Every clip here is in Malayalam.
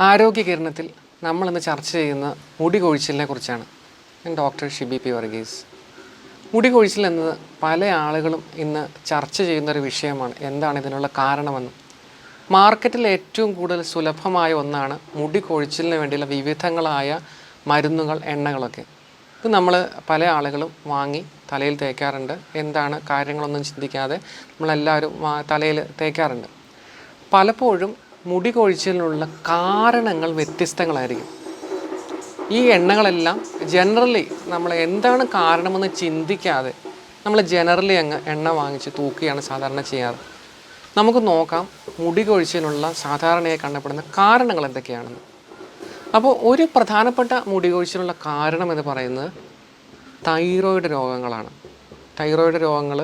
ആരോഗ്യ കിരണത്തിൽ നമ്മൾ ഇന്ന് ചർച്ച ചെയ്യുന്ന മുടി കൊഴിച്ചിലിനെ കുറിച്ചാണ്. ഞാൻ ഡോക്ടർ ഷിബി പി വർഗീസ്. മുടി കൊഴിച്ചിൽ എന്നത് പല ആളുകളും ഇന്ന് ചർച്ച ചെയ്യുന്ന ഒരു വിഷയമാണ്. എന്താണ് ഇതിനുള്ള കാരണമെന്ന്. മാർക്കറ്റിൽ ഏറ്റവും കൂടുതൽ സുലഭമായ ഒന്നാണ് മുടി കൊഴിച്ചിലിന് വേണ്ടിയുള്ള വിവിധങ്ങളായ മരുന്നുകൾ എണ്ണകളൊക്കെ. ഇത് നമ്മൾ പല ആളുകളും വാങ്ങി തലയിൽ തേക്കാറുണ്ട്. എന്താണ് കാര്യങ്ങളൊന്നും ചിന്തിക്കാതെ നമ്മളെല്ലാവരും തലയിൽ തേക്കാറുണ്ട്. പലപ്പോഴും മുടി കൊഴിച്ചിലിനുള്ള കാരണങ്ങൾ വ്യത്യസ്തങ്ങളായിരിക്കും. ഈ എണ്ണകളെല്ലാം ജനറലി നമ്മൾ എന്താണ് കാരണമെന്ന് ചിന്തിക്കാതെ നമ്മൾ ജനറലി അങ്ങ് എണ്ണ വാങ്ങിച്ച് തൂക്കുകയാണ് സാധാരണ ചെയ്യാറ്. നമുക്ക് നോക്കാം മുടി കൊഴിച്ചിലുള്ള സാധാരണയായി കാണപ്പെടുന്ന കാരണങ്ങൾ എന്തൊക്കെയാണെന്ന്. അപ്പോൾ ഒരു പ്രധാനപ്പെട്ട മുടി കൊഴിച്ചിലുള്ള കാരണം എന്ന് പറയുന്നത് തൈറോയിഡ് രോഗങ്ങളാണ്. തൈറോയിഡ് രോഗങ്ങൾ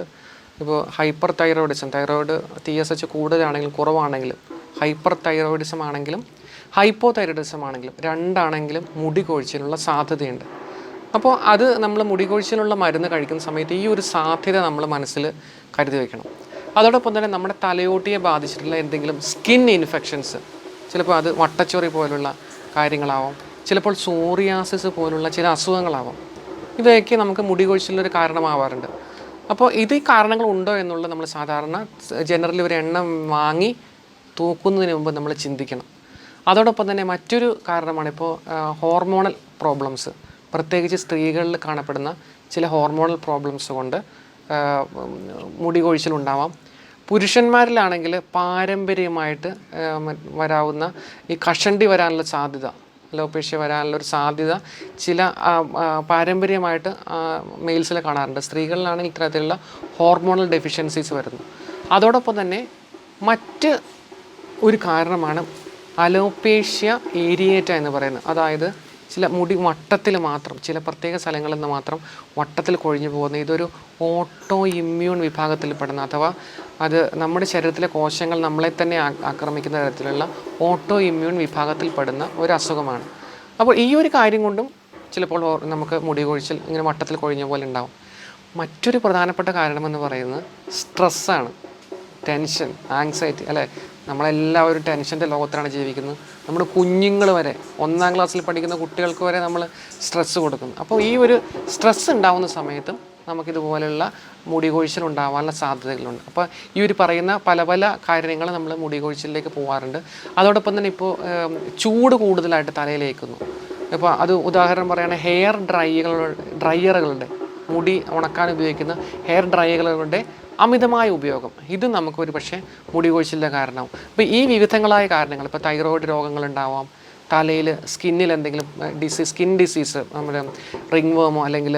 ഇപ്പോൾ hyperthyroidism thyroid T S H കൂടുതലാണെങ്കിലും കുറവാണെങ്കിലും ഹൈപ്പർ തൈറോയിഡിസം ആണെങ്കിലും ഹൈപ്പോ തൈറോയിഡിസം ആണെങ്കിലും രണ്ടാണെങ്കിലും മുടി കൊഴിച്ചിലുള്ള സാധ്യതയുണ്ട്. അപ്പോൾ അത് നമ്മൾ മുടി കൊഴിച്ചിലുള്ള മരുന്ന് കഴിക്കുന്ന സമയത്ത് ഈ ഒരു സാധ്യത നമ്മൾ മനസ്സിൽ കരുതി വയ്ക്കണം അതോടൊപ്പം തന്നെ നമ്മുടെ തലയോട്ടിയെ ബാധിച്ചിട്ടുള്ള എന്തെങ്കിലും സ്കിൻ ഇൻഫെക്ഷൻസ് ചിലപ്പോൾ അത് വട്ടച്ചൊറി പോലുള്ള കാര്യങ്ങളാവാം ചിലപ്പോൾ സോറിയാസിസ് പോലുള്ള ചില അസുഖങ്ങളാവാം. ഇവയൊക്കെ നമുക്ക് മുടി കൊഴിച്ചിലൊരു കാരണമാവാറുണ്ട്. അപ്പോൾ ഇത് കാരണങ്ങൾ ഉണ്ടോ എന്നുള്ളത് നമ്മൾ സാധാരണ ജനറലി ഒരു എണ്ണം വാങ്ങി തൂക്കുന്നതിന് മുമ്പ് നമ്മൾ ചിന്തിക്കണം. അതോടൊപ്പം തന്നെ മറ്റൊരു കാരണമാണ് ഇപ്പോൾ ഹോർമോണൽ പ്രോബ്ലംസ്. പ്രത്യേകിച്ച് സ്ത്രീകളിൽ കാണപ്പെടുന്ന ചില ഹോർമോണൽ പ്രോബ്ലംസ് കൊണ്ട് മുടി കൊഴിച്ചിലുണ്ടാവാം. പുരുഷന്മാരിലാണെങ്കിൽ പാരമ്പര്യമായിട്ട് വരാവുന്ന ഈ കഷണ്ടി വരാനുള്ള സാധ്യത അലോപേഷ്യ വരാനുള്ള ഒരു സാധ്യത ചില പാരമ്പര്യമായിട്ട് മെയിൽസിൽ കാണാറുണ്ട്. സ്ത്രീകളിലാണെങ്കിൽ ഇത്തരത്തിലുള്ള ഹോർമോണൽ ഡെഫിഷ്യൻസീസ് വരുന്നു. അതോടൊപ്പം തന്നെ മറ്റ് ഒരു കാരണമാണ് അലോപേഷ്യ ഏരിയേറ്റ എന്ന് പറയുന്നത്. അതായത് ചില മുടി വട്ടത്തിൽ മാത്രം ചില പ്രത്യേക സ്ഥലങ്ങളിൽ നിന്ന് മാത്രം വട്ടത്തിൽ കൊഴിഞ്ഞു പോകുന്ന ഇതൊരു ഓട്ടോ ഇമ്മ്യൂൺ വിഭാഗത്തിൽ വിഭാഗത്തിൽപ്പെടുന്ന അഥവാ അത് നമ്മുടെ ശരീരത്തിലെ കോശങ്ങൾ നമ്മളെ തന്നെ ആക്രമിക്കുന്ന തരത്തിലുള്ള ഓട്ടോ ഇമ്മ്യൂൺ വിഭാഗത്തിൽ വിഭാഗത്തിൽപ്പെടുന്ന ഒരു അസുഖമാണ്. അപ്പോൾ ഈ ഒരു കാര്യം കൊണ്ടും ചിലപ്പോൾ നമുക്ക് മുടി കൊഴിച്ചിൽ ഇങ്ങനെ വട്ടത്തിൽ കൊഴിഞ്ഞ പോലെ ഉണ്ടാവും. മറ്റൊരു പ്രധാനപ്പെട്ട കാരണമെന്ന് പറയുന്നത് സ്ട്രെസ്സാണ്. ടെൻഷൻ ആങ്സൈറ്റി അല്ലേ? നമ്മളെല്ലാവരും ടെൻഷന്റെ ലോകത്താണ് ജീവിക്കുന്നത്. നമ്മുടെ കുഞ്ഞുങ്ങൾ വരെ ഒന്നാം ക്ലാസ്സിൽ പഠിക്കുന്ന കുട്ടികൾക്ക് വരെ നമ്മൾ സ്ട്രെസ്സ് കൊടുക്കുന്നു. അപ്പോൾ ഈ ഒരു സ്ട്രെസ്സ് ഉണ്ടാവുന്ന സമയത്തും നമുക്കിതുപോലെയുള്ള മുടി കൊഴിച്ചിൽ ഉണ്ടാവാനുള്ള സാധ്യതകളുണ്ട്. അപ്പോൾ ഈ ഒരു പറയുന്ന പല പല കാര്യങ്ങൾ നമ്മൾ മുടി കൊഴിച്ചിലേക്ക് പോകാറുണ്ട് അതോടൊപ്പം തന്നെ ഇപ്പോൾ ചൂട് കൂടുതലായിട്ട് തലയിലേക്കുന്നു ഇപ്പോൾ അത് ഉദാഹരണം പറയുകയാണെങ്കിൽ ഹെയർ ഡ്രൈകൾ ഡ്രൈയറുകളുടെ മുടി ഉണക്കാൻ ഉപയോഗിക്കുന്ന ഹെയർ ഡ്രൈകളുടെ അമിതമായ ഉപയോഗം. ഇത് നമുക്കൊരു പക്ഷേ മുടി കൊഴിച്ചിലിന്റെ കാരണമാവും. അപ്പോൾ ഈ വിവിധങ്ങളായ കാരണങ്ങൾ ഇപ്പോൾ തൈറോയിഡ് രോഗങ്ങളുണ്ടാവാം തലയിൽ സ്കിന്നിൽ എന്തെങ്കിലും ഡിസീസ് സ്കിൻ ഡിസീസ് നമ്മുടെ റിംഗ് വേമോ അല്ലെങ്കിൽ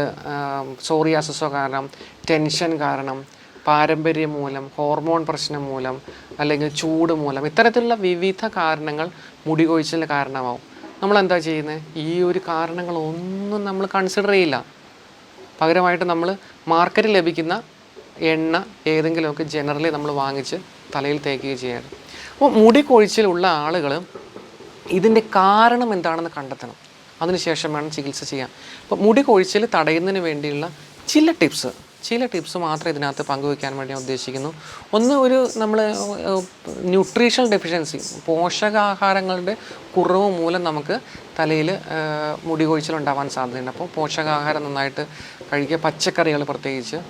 സോറിയാസിസോ കാരണം ടെൻഷൻ കാരണം പാരമ്പര്യം മൂലം ഹോർമോൺ പ്രശ്നം മൂലം അല്ലെങ്കിൽ ചൂട് മൂലം ഇത്തരത്തിലുള്ള വിവിധ കാരണങ്ങൾ മുടി കൊഴിച്ചിലിന് കാരണമാവും. നമ്മൾ എന്താ ചെയ്യുന്നത് ഈ ഒരു കാരണങ്ങളൊന്നും നമ്മൾ കൺസിഡർ ചെയ്യില്ല. പകരമായിട്ട് നമ്മൾ മാർക്കറ്റിൽ ലഭിക്കുന്ന എണ്ണ ഏതെങ്കിലുമൊക്കെ ജനറലി നമ്മൾ വാങ്ങിച്ച് തലയിൽ തേക്കുകയും ചെയ്യാറ് അപ്പോൾ മുടി കൊഴിച്ചിലുള്ള ആളുകൾ ഇതിന്റെ കാരണം എന്താണെന്ന് കണ്ടെത്തണം. അതിനുശേഷം വേണം ചികിത്സ ചെയ്യാൻ. അപ്പോൾ മുടി കൊഴിച്ചിൽ തടയുന്നതിന് വേണ്ടിയുള്ള ചില ടിപ്സ് ചില ടിപ്സ് മാത്രം ഇതിനകത്ത് പങ്കുവയ്ക്കാൻ വേണ്ടി ഞാൻ ഉദ്ദേശിക്കുന്നു. ഒന്ന് ഒരു നമ്മൾ ന്യൂട്രീഷണൽ ഡെഫിഷ്യൻസി പോഷകാഹാരങ്ങളുടെ കുറവ് മൂലം നമുക്ക് തലയിൽ മുടി കൊഴിച്ചിലുണ്ടാവാൻ സാധ്യതയുണ്ട്. അപ്പോൾ പോഷകാഹാരം നന്നായിട്ട് കഴിക്കുക പച്ചക്കറികൾ പ്രത്യേകിച്ച്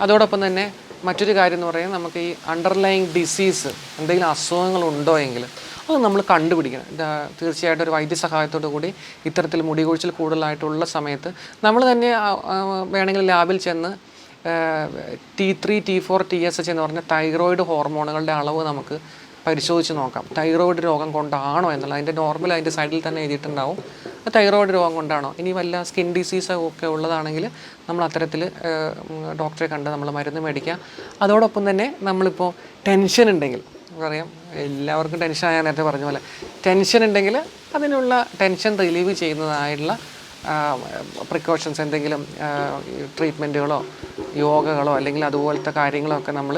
അതോടൊപ്പം തന്നെ മറ്റൊരു കാര്യം എന്ന് പറയുന്നത് നമുക്ക് ഈ അണ്ടർലൈങ് ഡിസീസ് എന്തെങ്കിലും അസുഖങ്ങളുണ്ടോ എങ്കിൽ അത് നമ്മൾ കണ്ടുപിടിക്കണം. തീർച്ചയായിട്ടും ഒരു വൈദ്യസഹായത്തോടു കൂടി ഇത്തരത്തിൽ മുടി കൊഴിച്ചിൽ കൂടുതലായിട്ടുള്ള സമയത്ത് നമ്മൾ തന്നെ വേണമെങ്കിൽ ലാബിൽ ചെന്ന് T three T four T S H എന്ന് പറഞ്ഞ തൈറോയിഡ് ഹോർമോണുകളുടെ അളവ് നമുക്ക് പരിശോധിച്ച് നോക്കാം. തൈറോയിഡ് രോഗം കൊണ്ടാണോ എന്നുള്ളത് അതിന്റെ നോർമൽ അതിന്റെ സൈഡിൽ തന്നെ എഴുതിയിട്ടുണ്ടാവും. തൈറോയിഡ് രോഗം കൊണ്ടാണോ? ഇനി വല്ല സ്കിൻ ഡിസീസ് ഒക്കെ ഉള്ളതാണെങ്കിൽ നമ്മൾ അത്തരത്തിൽ ഡോക്ടറെ കണ്ട് നമ്മൾ മരുന്ന് മേടിക്കുക അതോടൊപ്പം തന്നെ നമ്മളിപ്പോൾ ടെൻഷൻ ഉണ്ടെങ്കിൽ പറയാം എല്ലാവർക്കും ടെൻഷൻ ആയാൽ നേരത്തെ പറഞ്ഞ പോലെ ടെൻഷൻ ഉണ്ടെങ്കിൽ അതിനുള്ള ടെൻഷൻ റിലീവ് ചെയ്യുന്നതായിട്ടുള്ള പ്രിക്കോഷൻസ് എന്തെങ്കിലും ട്രീറ്റ്മെന്റുകളോ യോഗകളോ അല്ലെങ്കിൽ അതുപോലത്തെ കാര്യങ്ങളോ ഒക്കെ നമ്മൾ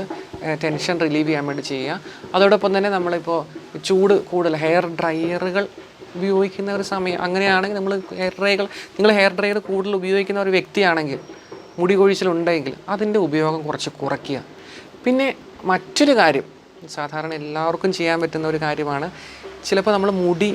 ടെൻഷൻ റിലീവ് ചെയ്യാൻ വേണ്ടി ചെയ്യുക. അതോടൊപ്പം തന്നെ നമ്മളിപ്പോൾ ചൂട് കൂടുതൽ ഹെയർ ഡ്രയറുകൾ ഉപയോഗിക്കുന്ന ഒരു സമയം അങ്ങനെയാണെങ്കിൽ നമ്മൾ ഹെയർ ഡ്രൈകൾ നിങ്ങൾ ഹെയർ ഡ്രയർ കൂടുതൽ ഉപയോഗിക്കുന്ന ഒരു വ്യക്തിയാണെങ്കിൽ മുടി കൊഴിച്ചിലുണ്ടെങ്കിൽ അതിന്റെ ഉപയോഗം കുറച്ച് കുറയ്ക്കുക. പിന്നെ മറ്റൊരു കാര്യം സാധാരണ എല്ലാവർക്കും ചെയ്യാൻ പറ്റുന്ന ഒരു കാര്യമാണ് ചിലപ്പോൾ നമ്മൾ മുടി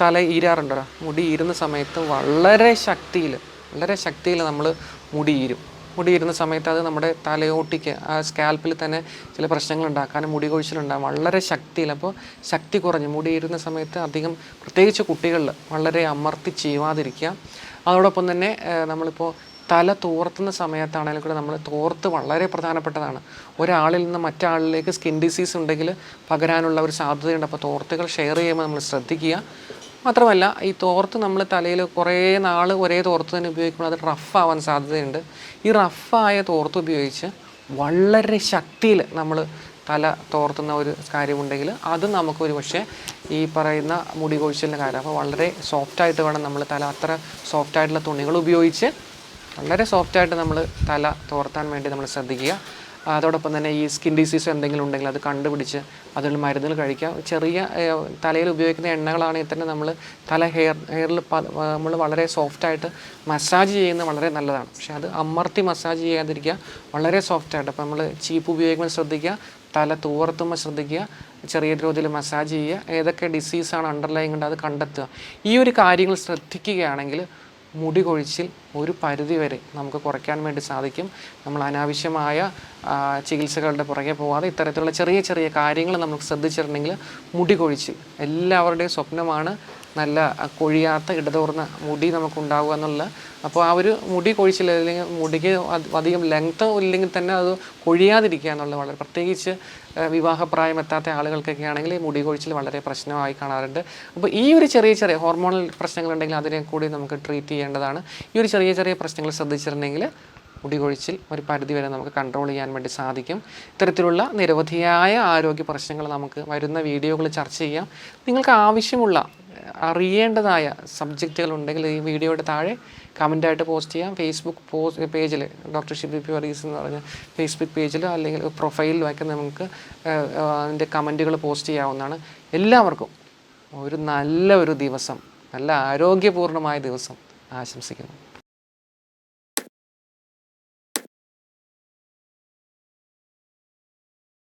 തല ഈരാറുണ്ടോ മുടി ഈരുന്ന സമയത്ത് വളരെ ശക്തിയിൽ വളരെ ശക്തിയിൽ നമ്മൾ മുടി ഈരും. മുടി ഈരുന്ന സമയത്ത് അത് നമ്മുടെ തലയോട്ടിക്ക് ആ സ്കാൽപ്പിൽ തന്നെ ചില പ്രശ്നങ്ങൾ ഉണ്ടാക്കാനും മുടി കൊഴിച്ചിലുണ്ടാകും വളരെ ശക്തിയിൽ അപ്പോൾ ശക്തി കുറഞ്ഞ് മുടിയിരുന്ന സമയത്ത് അധികം പ്രത്യേകിച്ച് കുട്ടികളിൽ വളരെ അമർത്തി ചെയ്യാതിരിക്കുക അതോടൊപ്പം തന്നെ നമ്മളിപ്പോൾ തല തോർത്തുന്ന സമയത്താണെങ്കിലും കൂടെ നമ്മൾ തോർത്ത് വളരെ പ്രധാനപ്പെട്ടതാണ്. ഒരാളിൽ നിന്ന് മറ്റാളിലേക്ക് സ്കിൻ ഡിസീസ് ഉണ്ടെങ്കിൽ പകരാനുള്ള ഒരു സാധ്യതയുണ്ട്. അപ്പോൾ തോർത്തുകൾ ഷെയർ ചെയ്യുമ്പോൾ നമ്മൾ ശ്രദ്ധിക്കുക. മാത്രമല്ല ഈ തോർത്ത് നമ്മൾ തലയിൽ കുറേ നാൾ ഒരേ തോർത്ത് തന്നെ ഉപയോഗിക്കുമ്പോൾ അത് റഫാവാൻ സാധ്യതയുണ്ട്. ഈ റഫായ തോർത്ത് ഉപയോഗിച്ച് വളരെ ശക്തിയിൽ നമ്മൾ തല തോർത്തുന്ന ഒരു കാര്യമുണ്ടെങ്കിൽ അത് നമുക്ക് ഒരു പക്ഷേ ഈ പറയുന്ന മുടി കൊഴിച്ചിലിന്റെ കാര്യം അപ്പോൾ വളരെ സോഫ്റ്റായിട്ട് വേണം നമ്മൾ തല അത്ര സോഫ്റ്റായിട്ടുള്ള തുണികൾ ഉപയോഗിച്ച് വളരെ സോഫ്റ്റായിട്ട് നമ്മൾ തല തോർത്താൻ വേണ്ടി നമ്മൾ ശ്രദ്ധിക്കുക. അതോടൊപ്പം തന്നെ ഈ സ്കിൻ ഡിസീസ് എന്തെങ്കിലും ഉണ്ടെങ്കിൽ അത് കണ്ടുപിടിച്ച് അതിനുള്ള മരുന്നുകൾ കഴിക്കുക. ചെറിയ തലയിൽ ഉപയോഗിക്കുന്ന എണ്ണകളാണെങ്കിൽ തന്നെ നമ്മൾ തല ഹെയർ ഹെയറിൽ നമ്മൾ വളരെ സോഫ്റ്റായിട്ട് മസാജ് ചെയ്യുന്നത് വളരെ നല്ലതാണ്. പക്ഷേ അത് അമർത്തി മസാജ് ചെയ്യാതിരിക്കുക വളരെ സോഫ്റ്റായിട്ട് അപ്പോൾ നമ്മൾ ചീപ്പ് ഉപയോഗിക്കുമ്പോൾ ശ്രദ്ധിക്കുക തല തൂർത്തുമ്പോൾ ശ്രദ്ധിക്കുക ചെറിയ തോതിൽ മസാജ് ചെയ്യുക. ഏതൊക്കെ ഡിസീസാണ് അണ്ടർലൈങ് ഉണ്ട് അത് കണ്ടെത്തുക. ഈ ഒരു കാര്യങ്ങൾ ശ്രദ്ധിക്കുകയാണെങ്കിൽ മുടി കൊഴിച്ചിൽ ഒരു പരിധി വരെ നമുക്ക് കുറയ്ക്കാൻ വേണ്ടി സാധിക്കും. നമ്മൾ അനാവശ്യമായ ചികിത്സകളുടെ പുറകെ പോവാതെ ഇത്തരത്തിലുള്ള ചെറിയ ചെറിയ കാര്യങ്ങൾ നമുക്ക് ശ്രദ്ധിച്ചിട്ടുണ്ടെങ്കിൽ മുടി കൊഴിച്ചിൽ എല്ലാവരുടെയും സ്വപ്നമാണ്. നല്ല കൊഴിയാത്ത ഇടതോർന്ന മുടി നമുക്കുണ്ടാവുക എന്നുള്ള അപ്പോൾ ആ ഒരു മുടി കൊഴിച്ചില്ല അല്ലെങ്കിൽ മുടിക്ക് അധികം ലെങ്ത്ത് ഇല്ലെങ്കിൽ തന്നെ അത് കൊഴിയാതിരിക്കുക എന്നുള്ളത് വളരെ പ്രത്യേകിച്ച് വിവാഹപ്രായം എത്താത്ത ആളുകൾക്കൊക്കെ ആണെങ്കിൽ ഈ മുടി കൊഴിച്ചിൽ വളരെ പ്രശ്നമായി കാണാറുണ്ട്. അപ്പോൾ ഈ ഒരു ചെറിയ ചെറിയ ഹോർമോണൽ പ്രശ്നങ്ങളുണ്ടെങ്കിൽ അതിനെ കൂടി നമുക്ക് ട്രീറ്റ് ചെയ്യേണ്ടതാണ്. ഈ ഒരു ചെറിയ ചെറിയ പ്രശ്നങ്ങൾ ശ്രദ്ധിച്ചിട്ടുണ്ടെങ്കിൽ മുടി കൊഴിച്ചിൽ ഒരു പരിധി വരെ നമുക്ക് കൺട്രോൾ ചെയ്യാൻ വേണ്ടി സാധിക്കും. ഇത്തരത്തിലുള്ള നിരവധിയായ ആരോഗ്യ പ്രശ്നങ്ങൾ നമുക്ക് വരുന്ന വീഡിയോകൾ ചർച്ച ചെയ്യാം. നിങ്ങൾക്ക് ആവശ്യമുള്ള അറിയേണ്ടതായ സബ്ജക്റ്റുകൾ ഉണ്ടെങ്കിൽ ഈ വീഡിയോയുടെ താഴെ കമന്റായിട്ട് പോസ്റ്റ് ചെയ്യാം. ഫേസ്ബുക്ക് പോസ്റ്റ് പേജിൽ ഡോക്ടർ ഷിബി വർഗീസ് എന്ന് പറഞ്ഞ ഫേസ്ബുക്ക് പേജിലോ അല്ലെങ്കിൽ പ്രൊഫൈലിലോ ഒക്കെ നമുക്ക് അതിന്റെ കമന്റുകൾ പോസ്റ്റ് ചെയ്യാവുന്നതാണ്. എല്ലാവർക്കും ഒരു നല്ല ഒരു ദിവസം നല്ല ആരോഗ്യപൂർണമായ ദിവസം ആശംസിക്കുന്നു.